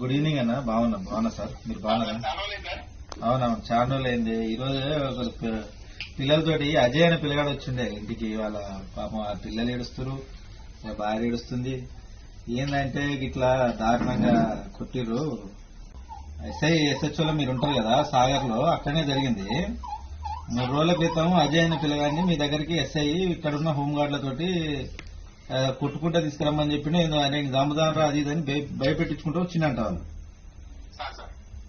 Good evening అన్న. బాగున్నా. బాగున్నా సార్. మీరు బాగున్నారా? అవునవును. చాలా రోజులు అయింది ఈ రోజు పిల్లలతోటి అజయ్ అనే పిల్లగాడు వచ్చిండే ఇంటికి. వాళ్ళ పాపం ఆ పిల్లలు ఏడుస్తారు భార్య ఏడుస్తుంది. ఏంటంటే ఇట్లా దారుణంగా కొట్టిర్రు. ఎస్ఐ ఎస్హెచ్ఓలో మీరు ఉంటారు కదా సాగర్లో అక్కడనే జరిగింది. మూడు రోజుల క్రితం అజయ్ అనే పిల్లగాడిని మీ దగ్గరికి ఎస్ఐ ఇక్కడ ఉన్న హోంగార్డులతోటి కొట్టుకుంటా తీసుకురమ్మని చెప్పి నేను నేను దమ్ముదానరా అది ఇది అని భయ- భయపెట్టించుకుంటూ వచ్చిందంట వాళ్ళు.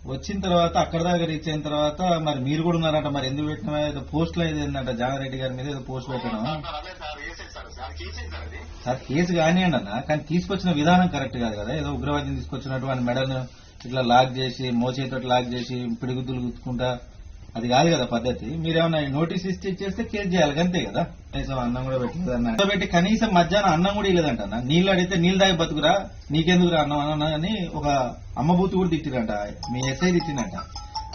వచ్చిన తర్వాత అక్కడ దాకా రీచ్ అయిన తర్వాత మరి మీరు కూడా ఉన్నారంట మరి ఎందుకు పెట్టినా ఏదో పోస్ట్లో ఏంటంట జానారెడ్డి గారి మీద ఏదో పోస్ట్ పెట్టడం సార్ కేసు కానివ్వండి అన్న కానీ తీసుకొచ్చిన విధానం కరెక్ట్ కాదు కదా ఏదో ఉగ్రవాదం తీసుకొచ్చినట్టు వాడి మెడను ఇట్లా లాక్ చేసి మోచేతో లాక్ చేసి పిడిగుద్దులు గుచ్చుకుంటా అది కాదు కదా పద్ధతి. మీరేమన్నా నోటీస్ ఇస్తే ఇచ్చేస్తే కేసు చేయాలి అంతే కదా? కనీసం అన్నం కూడా పెట్టలేదన్న పెట్టి కనీసం మధ్యాహ్నం అన్నం కూడా ఇవ్వలేదంట నీళ్ళు అడిగితే నీళ్ళు తాగి బతుకురా నీకెందుకురా అన్నం అన్న అని ఒక అమ్మబూతి కూడా తిట్టిరంట. మీ ఎస్ఐ తిట్టిందంట.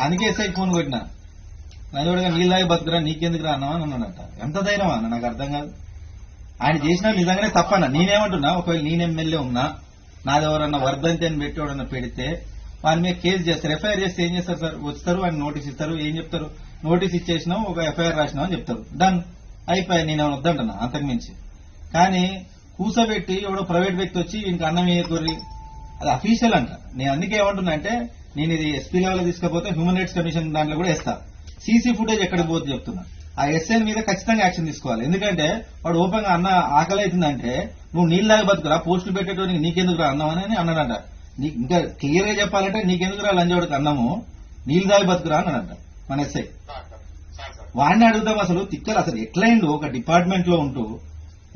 అందుకే ఎస్ఐ ఫోన్ కొట్టినా. నదివాడుగా నీళ్ళు తాగి బతుకురా నీకెందుకురా అన్నం అని అన్నాడంట. ఎంత ధైర్యం అన్న నాకు అర్థం కాదు. ఆయన చేసిన నిజంగానే తప్పన్న. నేనేమంటున్నా? ఒకవేళ నేను ఎమ్మెల్యే ఉన్నా నాది ఎవరన్నా వర్ధంతి అని పెట్టి ఎవరన్నా పెడితే వాని మీద కేసు చేస్తారు. ఎఫ్ఐఆర్ చేస్తే ఏం చేస్తారు సార్? వస్తారు ఆయన నోటీస్ ఇస్తారు. ఏం చెప్తారు? నోటీస్ ఇచ్చేసినాం ఒక ఎఫ్ఐఆర్ రాసినాం అని చెప్తారు. డన్ అయిపోయి నేను ఏమైనా వద్దంటున్నా అంతకుమించి కానీ కూసబెట్టి ఎవడో ప్రైవేట్ వ్యక్తి వచ్చి ఇంకా అన్నం వేయకూరి అది అఫీషియల్ అంట. నేను అందుకే ఏమంటున్నా అంటే నేను ఇది ఎస్పీ లెవెల్ తీసుకపోతే హ్యూమన్ రైట్స్ కమిషన్ దాంట్లో కూడా వేస్తా. సీసీ ఫుటేజ్ ఎక్కడ పోతుంది చెప్తున్నా. ఆ ఎస్ఎన్ మీద ఖచ్చితంగా యాక్షన్ తీసుకోవాలి. ఎందుకంటే వాడు ఓపెన్గా అన్న ఆకలి అవుతుందంటే నువ్వు నీళ్ళ బతుకురా పోస్టులు పెట్టేటోనికి నీకెందుకు రా అన్నం అని అన్నాడంట. నీకు ఇంకా క్లియర్గా చెప్పాలంటే నీకెందుకు రా లంజోడికి అన్నము? నీళ్ళు దాగి బతుకురా అన్నాడంట మన ఎస్ఐ. వాడిని అడుగుతాం అసలు తిక్కలు అసలు ఎట్లయిండు? ఒక డిపార్ట్మెంట్లో ఉంటూ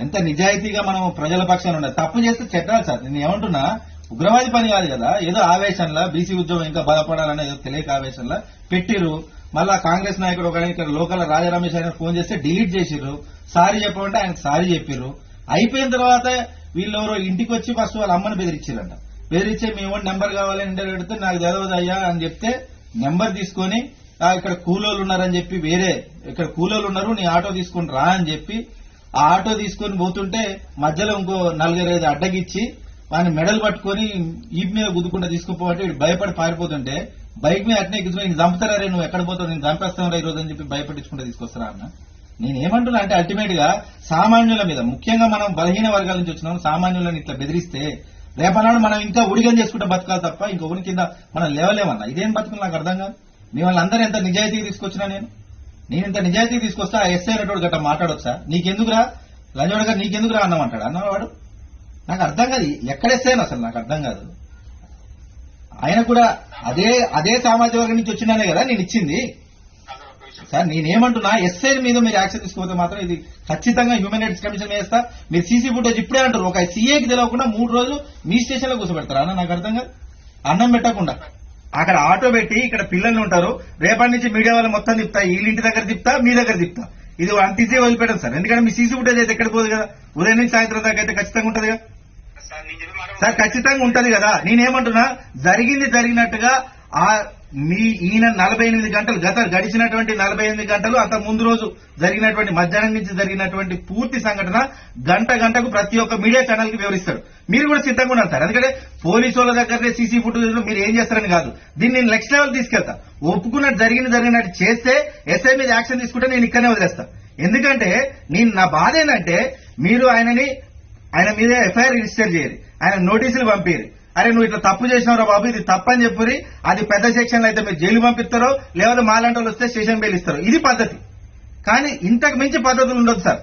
ఎంత నిజాయితీగా మనం ప్రజల పక్షాన ఉండాలి. తప్పు చేస్తే చెట్టాలి సార్. నేను ఏమంటున్నా ఉగ్రవాది పని కాదు కదా. ఏదో ఆవేశంలో బీసీ ఉద్యోగం ఇంకా బలపడాలని ఏదో తెలియక ఆవేశంలో పెట్టిర్రు. మళ్ళా కాంగ్రెస్ నాయకుడు ఒక ఇక్కడ లోకల్ రాజా రమేష్ ఆయన ఫోన్ చేస్తే డిలీట్ చేసిర్రు. సారీ చెప్పమంటే ఆయనకు సారీ చెప్పిర్రు. అయిపోయిన తర్వాత వీళ్ళెవరో ఇంటికి వచ్చి ఫస్ట్ వాళ్ళ అమ్మని బెదిరించారంట బెదిరించే మీ ఓన్ నెంబర్ కావాలని ఇంటర్ పెడితే నాకు చదవదు అయ్యా అని చెప్తే నెంబర్ తీసుకొని ఇక్కడ కూలోళ్ళు ఉన్నారని చెప్పి వేరే ఇక్కడ కూలోళ్ళు ఉన్నారు నీ ఆటో తీసుకొని రా అని చెప్పి ఆ ఆటో తీసుకొని పోతుంటే మధ్యలో ఇంకో నలుగురైదు అడ్డగిచ్చి వాని మెడలు పట్టుకొని ఈ మీద గుద్దుకుంటా తీసుకుపోతే భయపడి పారిపోతుంటే బైక్ మీద అట్నే ఎక్కించుకుని నేను చంపుతారా రే నువ్వు? ఎక్కడ పోతావు? నేను చంపేస్తాను ఈ రోజు అని చెప్పి భయపడించుకుంటే తీసుకొస్తారా అన్న. నేనేమంటున్నా అంటే అల్టిమేట్గా సామాన్యుల మీద ముఖ్యంగా మనం బలహీన వర్గాల నుంచి వచ్చినాం సామాన్యులను ఇట్లా బెదిరిస్తే రేపనాడు మనం ఇంకా ఉడిగం చేసుకుంటే బతకాలి తప్ప ఇంకా ఉని కింద మనం లేవలేమన్నా. ఇదేం బతుకులు నాకు అర్థం కాదు. మీ వాళ్ళందరూ ఎంత నిజాయితీకి తీసుకొచ్చినా నేను? నేను ఇంత నిజాయితీ తీసుకొస్తా ఆ ఎస్ఐ అనేటోడు గట్ట మాట్లాడొచ్చా? నీకెందుకురా? లంజోడగా నీకెందుకురా అన్నమంటాడు? అన్నవాడు నాకు అర్థం కాదు. ఎక్కడ ఎస్ఐ అసలు నాకు అర్థం కాదు. ఆయన కూడా అదే అదే సామాజిక వర్గం నుంచి వచ్చినానే కదా నేను ఇచ్చింది. సార్ నేనేమంటున్నా ఎస్ఐ మీద మీరు యాక్షన్ తీసుకోకపోతే మాత్రం ఇది ఖచ్చితంగా హ్యూమన్ రైట్స్ కమిషన్ వేస్తా. మీరు సీసీ ఫుటేజ్ ఇప్పుడే అంటారు. ఒక సీఏకి తెలియకుండా మూడు రోజులు మీ స్టేషన్లో కూర్చోబెడతారా? అన్న నాకు అర్థం కాదు. అన్నం పెట్టకుండా. అక్కడ ఆటో పెట్టి ఇక్కడ పిల్లలు ఉంటారు. రేపటి నుంచి మీడియా వాళ్ళు మొత్తం తిప్పుతా. వీళ్ళింటి దగ్గర తిప్పుతా మీ దగ్గర తిప్పుతా. ఇది అంత ఈజీ వదిలిపెట్టండి సార్. ఎందుకంటే మీ సీసీ ఫుటేజ్ అయితే ఎక్కడ పోదు కదా. ఉదయం నుంచి సాయంత్రం దాకా అయితే ఖచ్చితంగా ఉంటది కదా. సార్ ఖచ్చితంగా ఉంటది కదా. నేనేమంటున్నా జరిగింది జరిగినట్టుగా ఆ మీ ఈయన నలభై ఎనిమిది గంటలు గత గడిచినటువంటి నలభై ఎనిమిది గంటలు అంత ముందు రోజు జరిగినటువంటి మధ్యాహ్నం నుంచి జరిగినటువంటి పూర్తి సంఘటన గంట గంటకు ప్రతి ఒక్క మీడియా ఛానల్కి వివరిస్తారు మీరు కూడా సిద్ధంగా ఉన్నారు సార్. ఎందుకంటే పోలీసు వాళ్ళ దగ్గరనే సీసీ ఫుటేజ్ మీరు ఏం చేస్తారని కాదు. దీన్ని నేను నెక్స్ట్ లెవెల్ తీసుకెళ్తా. ఒప్పుకున్నట్టు జరిగిన జరిగినట్టు చేస్తే ఎస్ఐ మీద యాక్షన్ తీసుకుంటే నేను ఇక్కడనే వదిలేస్తా. ఎందుకంటే నేను నా బాధ ఏంటంటే మీరు ఆయనని ఆయన మీద ఎఫ్ఐఆర్ రిజిస్టర్ చేయరు ఆయన నోటీసులు పంపిరు అరే నువ్వు ఇట్లా తప్పు చేసినావురా బాబు ఇది తప్పని చెప్పురి అది పెద్ద సెక్షన్లో అయితే మీరు జైలు పంపిస్తారో లేకపోతే మాలాంటి వాళ్ళు వస్తే స్టేషన్ బెయిల్ ఇస్తారు. ఇది పద్ధతి. కానీ ఇంతకు మించి పద్ధతులు ఉండదు సార్.